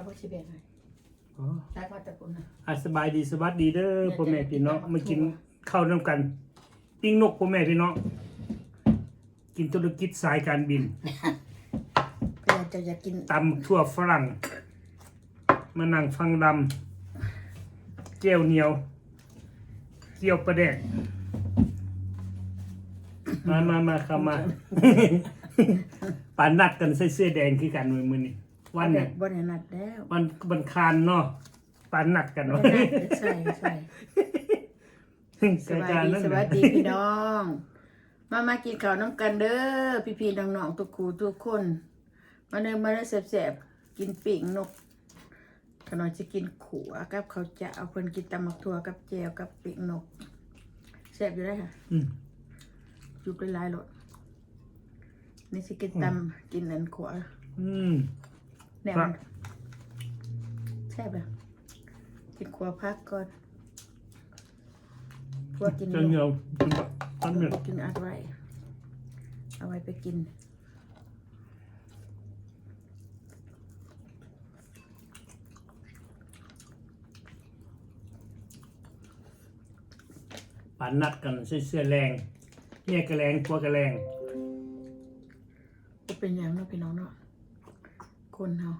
เอาบุชิเบนให้อ๋อได้มาแต่คุณนะอะสบายดีสวัสดีเด้อเดี๋ยวพ่อแม่จะพี่น้องจะมามากินทัวร์ข้าวน้ำกัน ปิ้งนกพ่อแม่พี่น้องกินธุรกิจสายการบินเพื่อจะอยากกินตำทั่วฝรั่ง มานั่งฟังดำเจียวเหนียว เจียวประแดกมามามาเข้ามา ปานนัดกันใส่เสื้อแดงคือกันมือมือนี่ วันเนี่ยบนนัดแล้ววันวันคานเนาะปานนัดกันบ่เนาะได้นัดใช่ใช่สรายวัสการดีนั้นสวัสดีพี่น้อง มามากินข้าวน้ำกันเด้อพี่พี่ๆน้องๆทุกครูทุกคน มาเดินมาได้แสบๆกินปีกนกขนอยจะกินขัวกับเขาวจะเอาคนกินตำมักถั่วกับแจวกับปีกนกแซ่บอยู่ได้ค่ะอืมจุบได้หลายรสนี่สิกินตำกินนันขัว อืม แหนมครับมันแซ่บเลยกินขัวพักก่อนพวกกินเจียวเหนียวกินแบบตำเนี่ยกินอะไรเอาไว้ไปกิน ปานนัดกันใส่เสื้อแรงเนี่ยกระแรงตัวกระแรง ก็เป็นอย่างเนาะพี่น้องเนาะ คนเฮา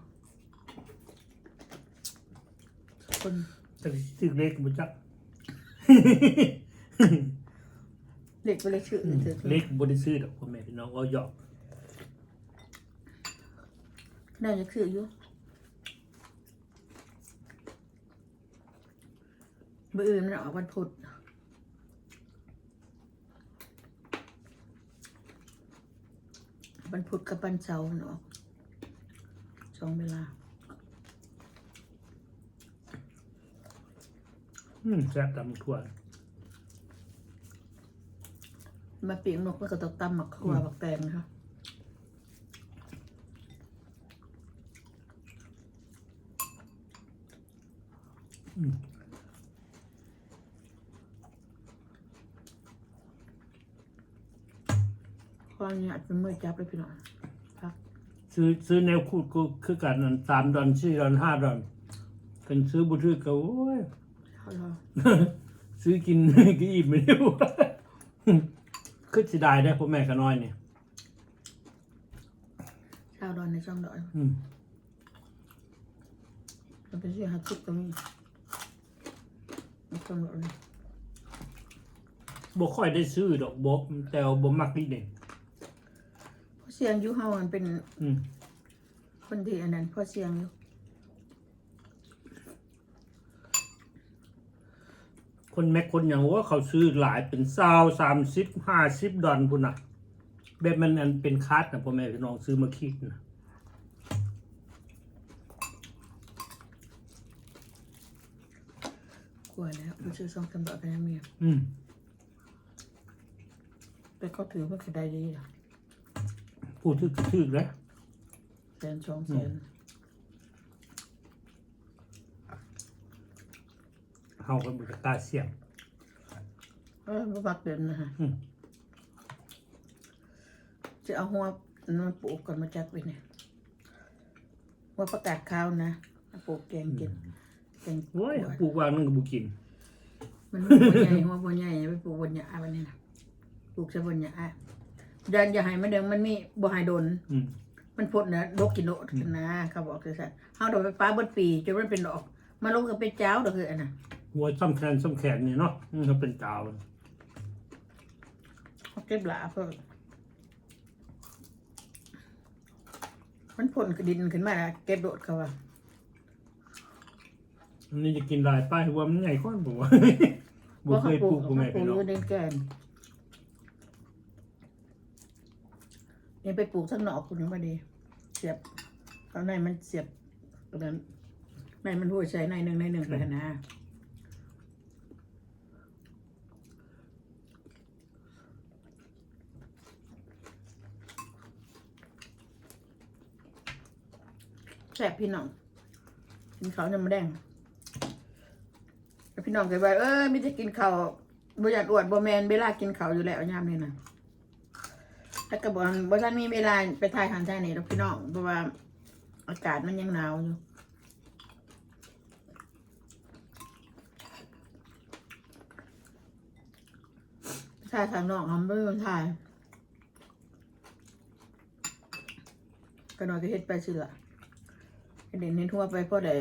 คนจะสึกเล็กบุจักเด็กไปเลยชื่ออื่นเถอะเล็กบริสุทธิ์ดอกพ่อแม่พี่น้องเอาหยอกได้จะคืออยู่เมื่ออื่นมันออกวันพุธวันพุธกับวันเสาร์มันออก สองเวลา อืมแซ่บตำถั่วมาปีกนกมันก็ต้องตำหมักขัวบักแตงนะคะความเนี่ยเป็นมือจับเลยพี่น้องพัก ซื้อซื้อแนวคูดก็คือกันนั่นสามดอนสี่ดอนห้าดอนกันซื้อบุตรก็โอ้ยเขารอซื้อกิน ก็อิ่มไม่รู้คือสิได้ได้อพ่อแม่ก็น้อยเนี่ยชาวดอนในช่องดอนอืมมันเป็นชื่อฮัตซุกตรงนี้ในช่องดอนบ่ค่อยได้ซื้อดอกบ่แต่ว่าบ่มักดีเด่นเพราะเสียงอยูเฮามันเป็นอืมคนที่อันนั้นเพราะเสียงอยู่คนแม็กคนอย่างว่าเขาซื้อหลายเป็นซาวสามสิบห้าสิบดอนพุ่นน่ะแบบมันอันเป็นคัดนะพ่อแม่พี่น้องซื้อมาคิดนะกลัวแล้วมันชื่อซองตำรวจไปแล้วเมียอืมแต่เขาถือว่าคดีดีอะ พูดถึกถึกแล้วแสนสองแสนเฮากันบุกล้าเสี่ยงเออบ่บักเดินนะฮะอืมจะเอาหัวมันปลูกก่อนมาจักไปเนี่ยหัวประกาศข้าวนะมาปลูกแกงกินแกงโอ้ยปลูกวางนึงก็บ่กิน มันหัวบัวใหญ่หัวบัวใหญ่ไปปลูกบนหญ้าวันนี้นะปลูกจะบนหญ้า ดันอย่าให้มันเดิมมันมีบ่ให้โดน อืม มันพดนะดกกิโลกันนะเขาบอกคือสัตว์เฮาโดนไฟฟ้าเบดปีจนมันเป็นดอกมาลงกับเป็นเจ้าดอกคืออันน่ะหัวซ้ำแขนซ้ำแขนนี่เนาะมันก็เป็นกาวเขาเก็บหลาเพิ่นมันพ่นกระดินขึ้นมาน่ะเก็บโดดเขาว่าอันนี้จะกินหลายป้ายว่ามันใหญ่ก้อนบ่วะบ่เคยปลูกพ่อแม่ปลูพี่กน้องอยู่ในแกน ยังไปปลูกทั้งนอกคุณยังไม่ดี เสียบตอนในมันเสียบตอนนั้นในมันหัวใจในหนึ่งในหนึ่งไปนะแสบพี่น้องกินข้าวยังไม่แดงแล้วพี่น้องเคยว่าเออไมแต่จะกินข้าวบ่อยากอวดบ่แมนเวลากินข้าวอยู่แล้วยามนี้นะ ถ้ากระบอกบ่ทันมีเวลาไปถ่ายหันถ่ายนี่หรอพี่น้องเพราะว่าอากาศมันยังหนาวอยู่ถ่ายข้างนอกทำไม่โดนถ่ายก็นอนก็เฮ็ดไปสิละเด็กนี้ทั่วไปพ่อได้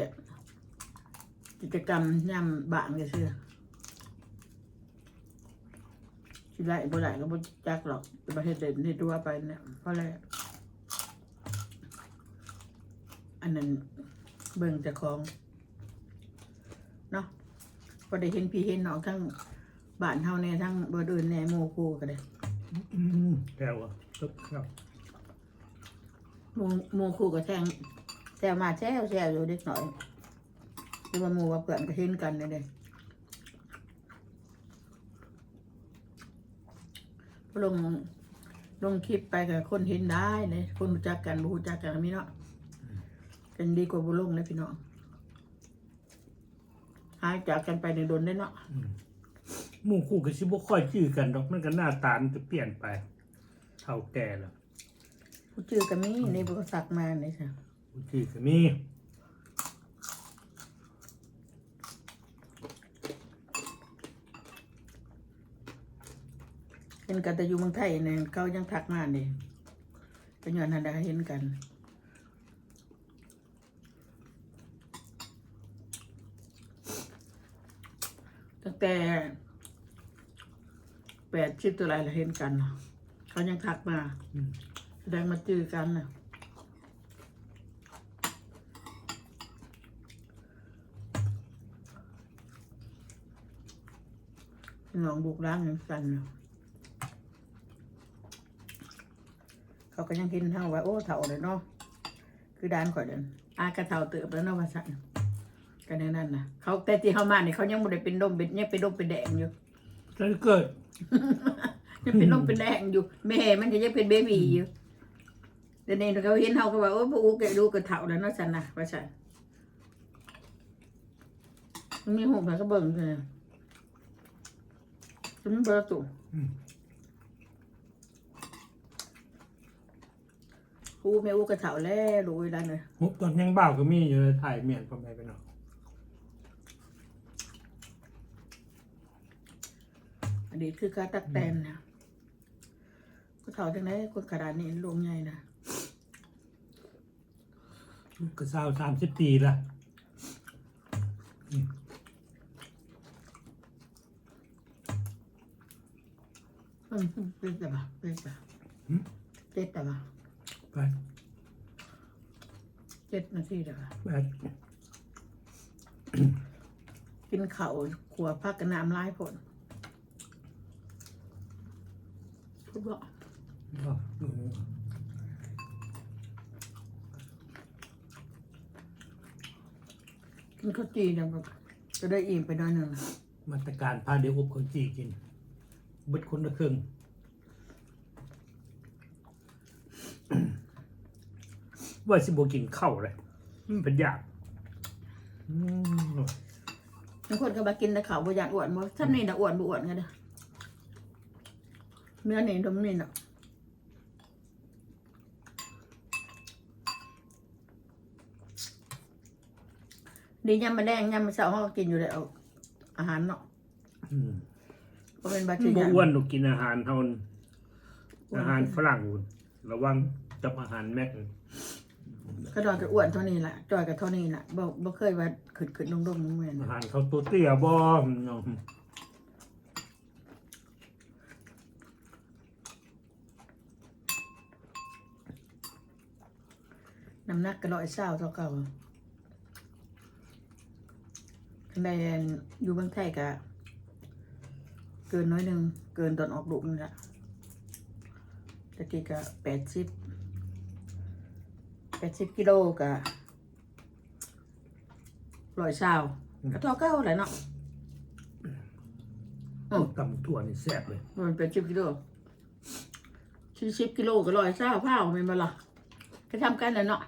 กิจกรรมยามบ่างก็เสือ สิไรบ่ไรก็บ่จักหรอกแต่ประเทศเด่นเฮ็ดทั่วไปเนี่ยเพราะอะไรอันนั้นเบิ่งเจะของเนาะพอได้เห็นพี่เห็นน้องทั้งบ้านเฮาแน่ทั้งบ่เดินแน่โมคูก็ได้อืมแก้วอะครับครับหมูหมูคู่กับแทงแซวมาแซวแซวอยู่เด็กหน่อยหรือว่าหมูว่าเพื่อนก็เห็นกันเลยเด้พอ ลงลงคลิปไปกับคนเห็นได้เลยคนรู้จักกันรู้จักกันก็มีเนาะกันดีกว่าบุลงเลยพี่น้องหายจากกันไปในโดนได้เนาะหมู่คู่ก็สิบ่ค่อยชื่อกันดอกมันก็หน้าตามันจะเปลี่ยนไป เท่าแก่แล้วผู้ชื่อกันมีในบริษัทมาเลยค่ะ ผู้ชื่อก็มี เห็นกันแต่อยู่เมืองไทยเนี่ยเขายังทักมาเนี่ยเป็นย้อนหันดาเห็นกันตั้งแต่แปดชิปตัวไรเราเห็นกัน เขายังทักมาแสดงมาเจอกันนะหนองบุกร้านยังกันเนาะเขา ก็ยังเห็นเท่าว่าโอ้เท่าเลยเนาะคือด้านข่อยเดินอากระเท่าเติบแล้วเนาะว่าสั่นกันในนั้นนะเขาแต่ที่เขามาเนี่ยเขายังไม่ได้เป็นดมเป็นยังเป็นดมเป็นแดงอยู่ถ้าเกิดยังเป็นนมเป็นแดงอยู่ แม่มันก็ยังเป็นเบบีอยู่เดี๋ยวนี้เขาเห็นเขาก็ว่าโอ้พวกอูแกดูกระเถาแล้วเนาะสันนะว่าสันมันมีหูแบบก็เบิ่งเลยจนมันเปิดตัว อืมอูแม่อูกระเถาแล้วรู้แล้วเลยฮุบตอนยังบ่าวก็มีอยู่ในถ่ายเมียนพ่อแม่ไปเนาะอดีตคือการตักแตนนะกระเถาจังไดคนขนาดนี้ลงใหญ่นะก็สาวสามสิบปีละอืมเป็นแต่บ่าเป็นแต่เจ็ดแต่บ่าไปเจ็ดนาทีแต่บ่าไปกินข้าวขัวพักกับน้ำลายผลพูดบอกเอาอืมกินข้าวจีเนี่ยแบบจะได้อิ่มไปหน่อยหนึ่ง มาตรการพาเดี๋ยวอบเขาวจีกินเบิดคนละครึ่ง ว่าสิบกินข้าวเลยมันเป็นยากอืมบางคนก็มากินแต่ข้าวบอยากอ้วนบ่ท่านนี่นะอ้วนบ่อ้วนกันเด้อเนื้อนี่ตรงนี้น่ะดียำมาแดงยำมาเช้าเขาก็กินอยู่แล้วอาหารเนาะอืมก็เป็นบามัจินบ่ยาอ้วนหนูกินอาหารเท่านั้นอาหารฝรั่งอุ่นระวังจับอาหารแม็ก ก็ดอนก็อ้วนเท่านี้แหละจอยกับเท่านี้แหละบ่บ่เคยว่าขึ้นขึ้นลงลงเหมือนอาหารเขาตัวเตี้ยบ่เนาะน้ำหนักก็ร้อยเศร้าเท่าเก่าคันใดอยู่เมืองไทยก็เกินน้อยหนึ่ง เกินตอนออกลูกนี่แหละตะกี้ก็แปดสิบ แปดสิบกิโลก็ร้อยเศร้าก็เท่าเก่าแหละเนาะโอ้ตำถั่วนี่แซ่บเลย มันเป็นสิบกิโลสี่สิบกิโลก็ร้อยเศร้าเผาไม่นมาละก็ทำกันแหละเนาะ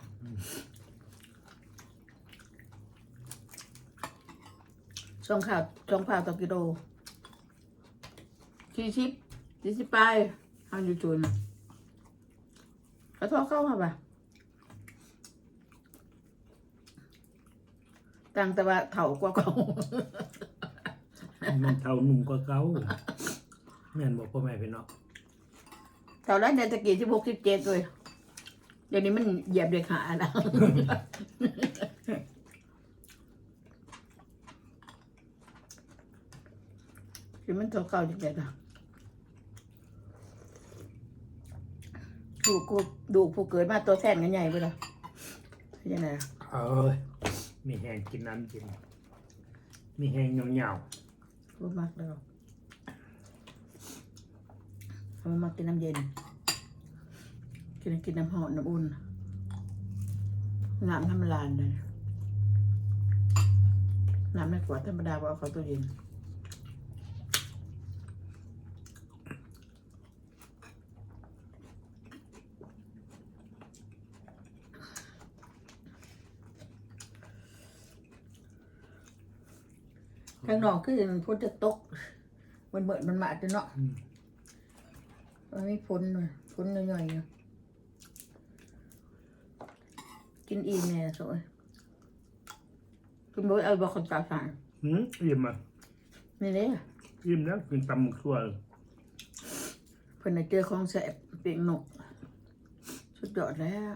สองข่าวสองข่าวต่อกิโลสี่สิบสี่สิบปลายทางยูจูนน่ะก็ทอเข้ามาปะ ต่างแต่ว่าเถ่ากว่าเก่ามันเท่าหนุ่มกว่าเก่าแม่นบอกพ่อแม่พี่น้องเท่าไรในตะกี้ที่หกสิบเจ็ดเลยเดี๋ยวนี้มันเหยียบเด็กขาแล้วคือมันตัวเก่าจังเลยนะดูกูดูผู้เกิดมาตัวแทนกันใหญ่ไปเลยยังไงล่ะเอ้ย มีแหงกินน้ำกิน มีแหงเหนียวรู้มากแล้วเรามากินน้ำเย็น กินกินน้ำหอมน้ำอุ่น น้ำธรรมดาเลยน้ำในขวดธรรมดาว่าเอาเขาตัวเย็น ข้างนอกคือพ้นจะตก มันเหมือนมันมาจะเนาะๆอืมมันไม่พ้นเลยพ้นหน่อยๆอยู่กินอิ่มเนี่ยสวยคุณบอกเอาบอกคนตาฝาดหืมอิ่มอะนี่เลยอิ่มแล้วกินตำหมึกทั่วเลยเพิ่นน่ะเจอของแสบเปียงหนกสุดยอดแล้ว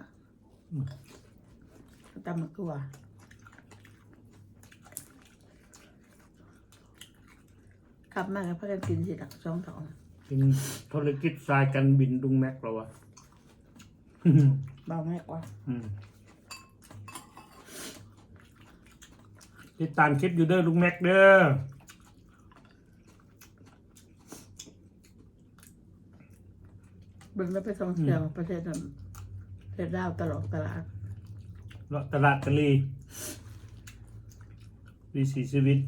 ตำมะกรัว ขับมากับพากันกินสิดักสองสองกินธุรกิจสายการบินดุงแม็กเราวะเบาง่ายกว่าอืมติดตามคลิปอยู่เด้อลุงแม็กเด้อเบิ่งแล้วไปท่องเที่ยวประเทศนั้นประเทศลาวตลอดตลาดเลาะตลาดตะลีวีสีชีวิต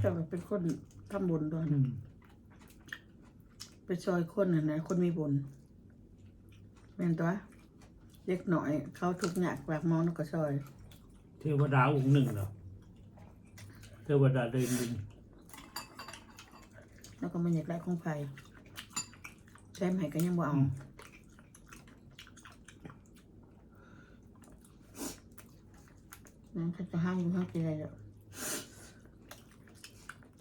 เจ้าก็เป็น คนทำบุญด้วยอืมไปซอยคนน่ะนะคนมีบุญแม่นตัวเล็กหน่อย เขาทุกข์ยากปากหมองแล้วก็ซอย เทวดาองค์หนึ่งเหรอเทวดาเดินดินแล้วก็มันอยากได้ของไผใช้ไหมก็ยังบ่เอานั่นเขาจะห้ามอยู่ห้ามกินอะไรเด้อ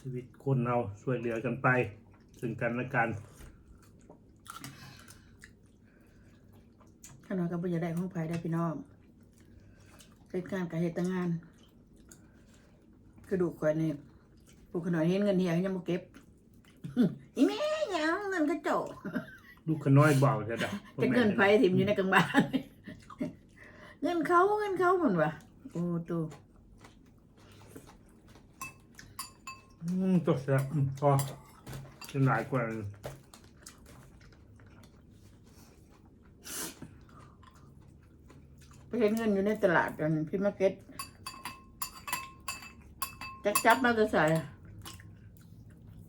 ชีวิตคนเราช่วยเหลือกันไป ซึ่งกันและกันข้าน้อยก็บ่อยากได้ของไผได้พี่น้องเฮ็ดงานกับเฮ็ดแต่งาน กระดูกก่อนนี่ปลูกขน่อยเห็นเงินเฮียยังบ่เก็บ อีแม่หยังเงินกระโจกลูกขน้อยเบาจะได้จะเงินไฟถิ่มอยู่ในกลางบ้าน เงินเขาเงินเขาเหมือนวะโอ้ตู อืมตัวเสียอืมพอจะหลายกว่าไปเห็นเงินอยู่ในตลาดกันพี่มาร์เก็ตจับจับมาจะใส่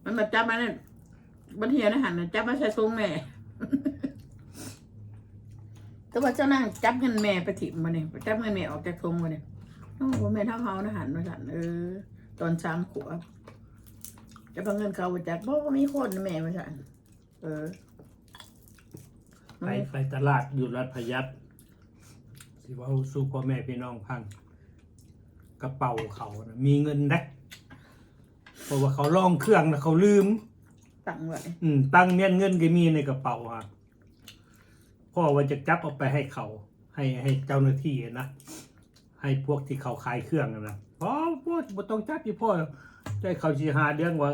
มันมาจับมาเนี่ยบันเฮียนะหันน่ะจับมาใส่ทรงแม่ แต่ว่าเจ้านั่งจับเงินแม่ไปถิ่มมาเนี่ยจับเงินแม่ออกจากทรงมาเนี่ยโอ้โหแม่เท่าเขานะหันมาสันเออตอนสามขวบ จะพังเงินเขาไปจัดบอกว่ามีคนนะแม่มาสันเออมันไปไม่ไปตลาดอยู่รัฐพยัตสิเว่าสู่พ่อแม่พี่น้องพังกระเป๋าเขานะมีเงินได้เพราะว่าเขาล่องเครื่องนะเขาลืม ตั้งไว้อืมตังค์เมียนเงินก็มีในกระเป๋าฮะพ่อว่าจะจับเอาไปให้เขา ให้ให้เจ้าหน้าที่นะให้พวกที่เขาขายเครื่องนะพ่อพ่อบ่ต้องจับที่พ่อใจเขาชีหาเรื่องว่า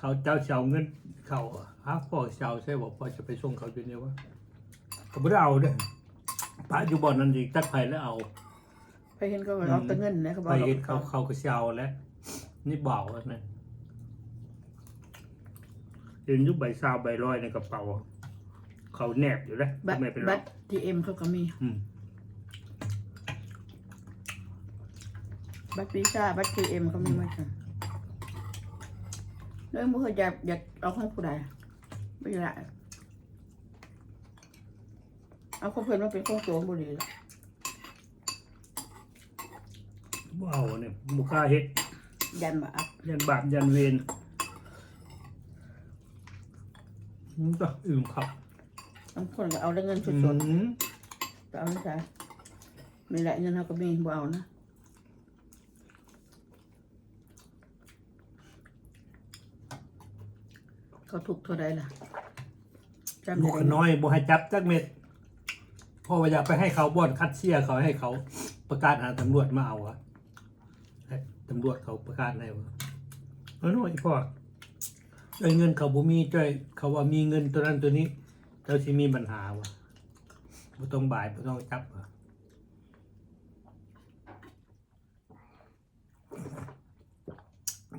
เขาเจ้าเสาเงินเขาฮะพ่อเสาใช่บอกพ่อจะไปส่งเขาอยู่เนี่ยว่าเขาไม่ได้เอาเด้อพระอยู่บ่อนนั้นอีกตัดไผ่แล้วเอา ไปเห็นเขาบอกเอาแต่เงินนะเขาบอกไปเอาเห็นเขาเขาเขาก็เสาแล้ว นี่เบาแล้วนะเห็นอยุบใบซาวใบร้อยในกระเป๋า เขาแนบอยู่แล้วบัตรไม่เป็นไรบัตรทีเอ็มเขาก็มีอืมบัตรวีซ่าบัตรทีเอ็มเขามีเหมือนกัน เรื่องมันอยากอยากเอาของผู้ใดไม่ได้เอาของเพื่อนมาเป็นของโจมบุรีแล้วบ่เอาเนี่ยบุกล้าเฮ็ดยันบาปยันบาปยันเวรอืมก็อื่มครับบางคนก็เอาได้เงินสอืดมๆก็เอานะจ๊ะไม่ได้เงินเขาก็มีบ่เอานะ เขาถูกเท่าไรล่ะจำลูได้กน้อยบ่ให้จับจักเม็ดเพราะว่าอยากไปให้เขาบ่อนคัดเชียร์เขาให้เขาประกาศหาตำรวจมาเอาอะให้ตำรวจเขาประกาศให้ว่าเออน้อยพ่อไอ้เงินเขาบ่มีจ้อยเขาว่ามีเงินตัวนั้นตัวนี้เจ้าสิมีปัญหาวะบ่ต้องบ่ายบ่ต้องจับอะ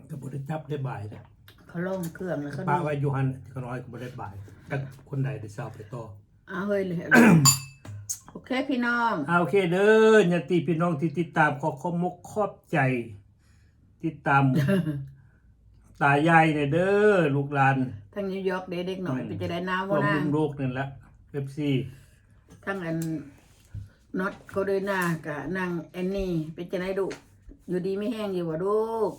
ก็บ่ได้จับได้บ่ายนะ เขาล่องเครื่องแล้วเขาป้าดูว่าอยู่หันก็น้อยก็บ่ได้บ่ายจักคนใดได้ทราบไปต่อเอาเฮ้ยเลยโอเคพี่น้องเอาโอเคเด้อญาติพี่น้องที่ติดตามขอขอบมกขอบใจ ติดตามตายายเนี่ยเด้อลูกหลานทั้งนิวยอร์กเด็กๆหน่อยอืมเป็นจะได้น้ำรวว่ามนางลูกๆนั่นแหละเอฟซีทั้งอันน็อตโกเดนากับนางแอนนี่เป็นจะได้ดุอยู่ดีไม่แห้งอยู่ว่าลูก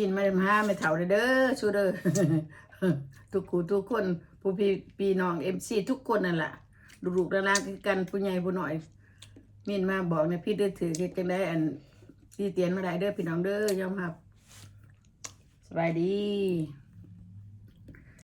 ยินมาเดมห้าไม่เท่าเด้อชูเด้อทุกคูทุกคนผู้พี่พี่น้องเอ็มซีทุกคนนั่นแหละลูกๆหลานๆคือกันผู้ใหญ่ผู้น้อยมินมาบอกในพี่เด้อถือกันจังได้อันที่เตียนมาได้เด้อพี่น้องเด้อยอมรับสบายดี